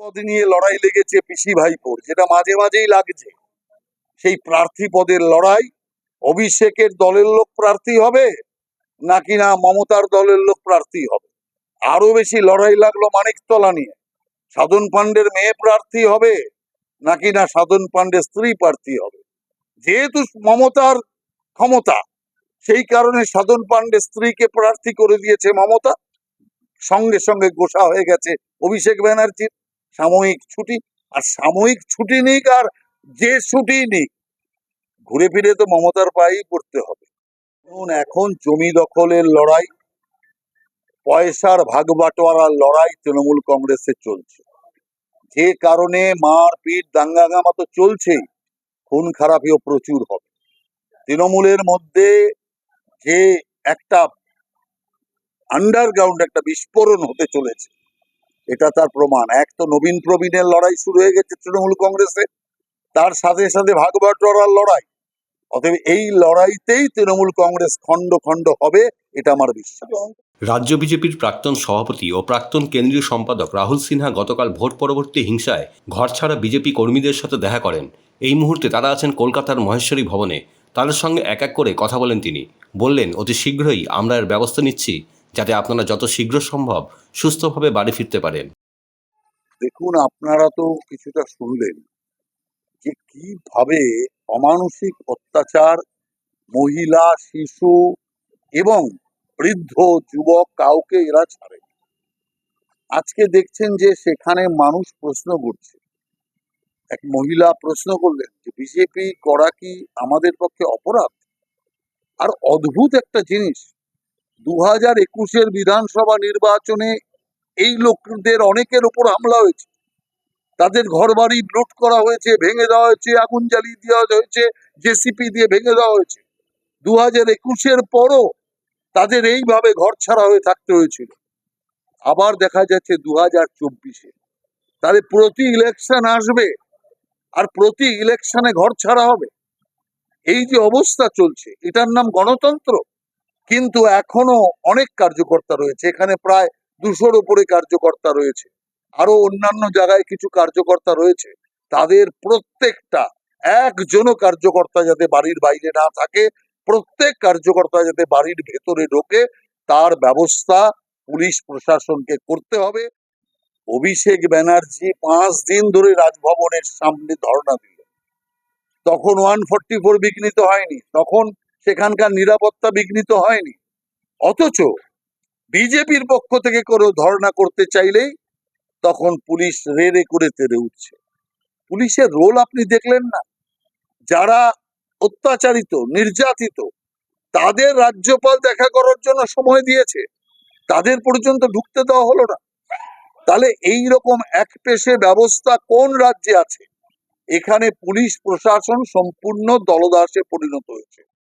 পদ নিয়ে লড়াই লেগেছে পিসি ভাইপোর, যেটা মাঝে মাঝেই লাগছে। সেই প্রার্থী পদের লড়াই, অভিষেকের দলের লোক প্রার্থী হবে, নাকি না মমতার দলের লোক প্রার্থী হবে? আরও বেশি লড়াই লাগল মানিকতলা নিয়ে। সাধন পাণ্ডের মেয়ে প্রার্থী হবে, নাকি না সাধন পাণ্ডের স্ত্রী প্রার্থী হবে? যেহেতু মমতার ক্ষমতা, সেই কারণে সাধন পাণ্ডের স্ত্রীকে প্রার্থী করে দিয়েছে মমতা। সঙ্গে সঙ্গে গোসা হয়ে গেছে অভিষেক ব্যানার্জির। সাময়িক ছুটি, আর সাময়িক ছুটি নিক আর যে ছুটি নিক, ঘুরে ফিরে তো মমতার পায়েই পড়তে হবে। এখন জমি দখলের লড়াই, পয়সার ভাগ বাটোয়ারার লড়াই তৃণমূল কংগ্রেসে চলছে। যে কারণে মারপিট দাঙ্গাগামা তো চলছেই, খুন খারাপিও প্রচুর হবে। তৃণমূলের মধ্যে যে একটা আন্ডারগ্রাউন্ড একটা বিস্ফোরণ হতে চলেছে এটা তার প্রমাণ। এক তো নবীন প্রবীণের লড়াই শুরু হয়ে গেছে তৃণমূল কংগ্রেসে। তার সাথে সাথে ভাগ বাটোয়ারার লড়াই। অতএব এই লড়াইতেই তৃণমূল কংগ্রেস খণ্ড খণ্ড হবে, এটা আমার বিশ্বাস। রাজ্য বিজেপির প্রাক্তন সভাপতি ও প্রাক্তন কেন্দ্রীয় সম্পাদক রাহুল সিনহা গতকাল ভোট পরবর্তী হিংসায় ঘরছাড়া বিজেপি কর্মীদের সাথে দেখা করেন। এই মুহূর্তে তারা আছেন কলকাতার মহেশ্বরী ভবনে। তাদের সঙ্গে এক এক করে কথা বলেন তিনি। বললেন, অতি শীঘ্রই আমরা এর ব্যবস্থা নিচ্ছি। যাতে আপনারা যত শীঘ্র সম্ভব সুস্থভাবে বাড়ি ফিরতে পারেন। দেখুন, আপনারা তো কিছুটা শুনলেন যে কীভাবে অমানসিক অত্যাচার, মহিলা, শিশু এবং বৃদ্ধ, যুবক কাউকে এরা ছাড়ে আজকে দেখছেন যে সেখানে মানুষ প্রশ্ন করছে। এক মহিলা প্রশ্ন করলেন যে, বিজেপি করা কি আমাদের পক্ষে অপরাধ? আর অদ্ভুত একটা জিনিস দু হাজার একুশের বিধানসভা নির্বাচনে এই লোকদের অনেকের উপর হামলা হয়েছে। তাদের ঘরবাড়ি লুট করা হয়েছে, ভেঙে দেওয়া হয়েছে, আগুন জ্বালিয়ে দেওয়া হয়েছে, জেসিপি দিয়ে ভেঙে দেওয়া হয়েছে। দু হাজার একুশের পরও তাদের এইভাবে ঘর ছাড়া হয়ে থাকতে হয়েছিল। আবার দেখা যাচ্ছে দু হাজার চব্বিশে। তাহলে প্রতি ইলেকশন আসবে আর প্রতি ইলেকশনে ঘর ছাড়া হবে। এই যে অবস্থা চলছে, এটার নাম গণতন্ত্র? কিন্তু এখনও অনেক কার্যকর্তা রয়েছে। এখানে প্রায় দুশোর উপরে কার্যকর্তা রয়েছে। আরও অন্যান্য জায়গায় কিছু কার্যকর্তা রয়েছে। তাদের প্রত্যেকটা, একজনও কার্যকর্তা যাতে বাড়ির বাইরে না থাকে, প্রত্যেক কার্যকর্তা যাতে বাড়ির ভেতরে ঢোকে, তার ব্যবস্থা পুলিশ প্রশাসনকে করতে হবে। অভিষেক ব্যানার্জি পাঁচ দিন ধরে রাজভবনের সামনে ধর্ণা দিল তখন ওয়ান ফোর বিঘ্নিত হয়নি। তখন সেখানকার নিরাপত্তা বিঘ্নিত হয়নি। অথচ বিজেপির পক্ষ থেকে কোনো ধর্ণা করতে চাইলেই তখন পুলিশ রে রে করে তেড়ে উঠছে। পুলিশের রোল আপনি দেখলেন না? যারা অত্যাচারিত, নির্যাতিত, তাদের রাজ্যপাল দেখা করার জন্য সময় দিয়েছে, তাদের পর্যন্ত ঢুকতে দেওয়া হলো না। তাহলে এই রকম এক পেশে ব্যবস্থা কোন রাজ্যে আছে? এখানে পুলিশ প্রশাসন সম্পূর্ণ দলদাসে পরিণত হয়েছে।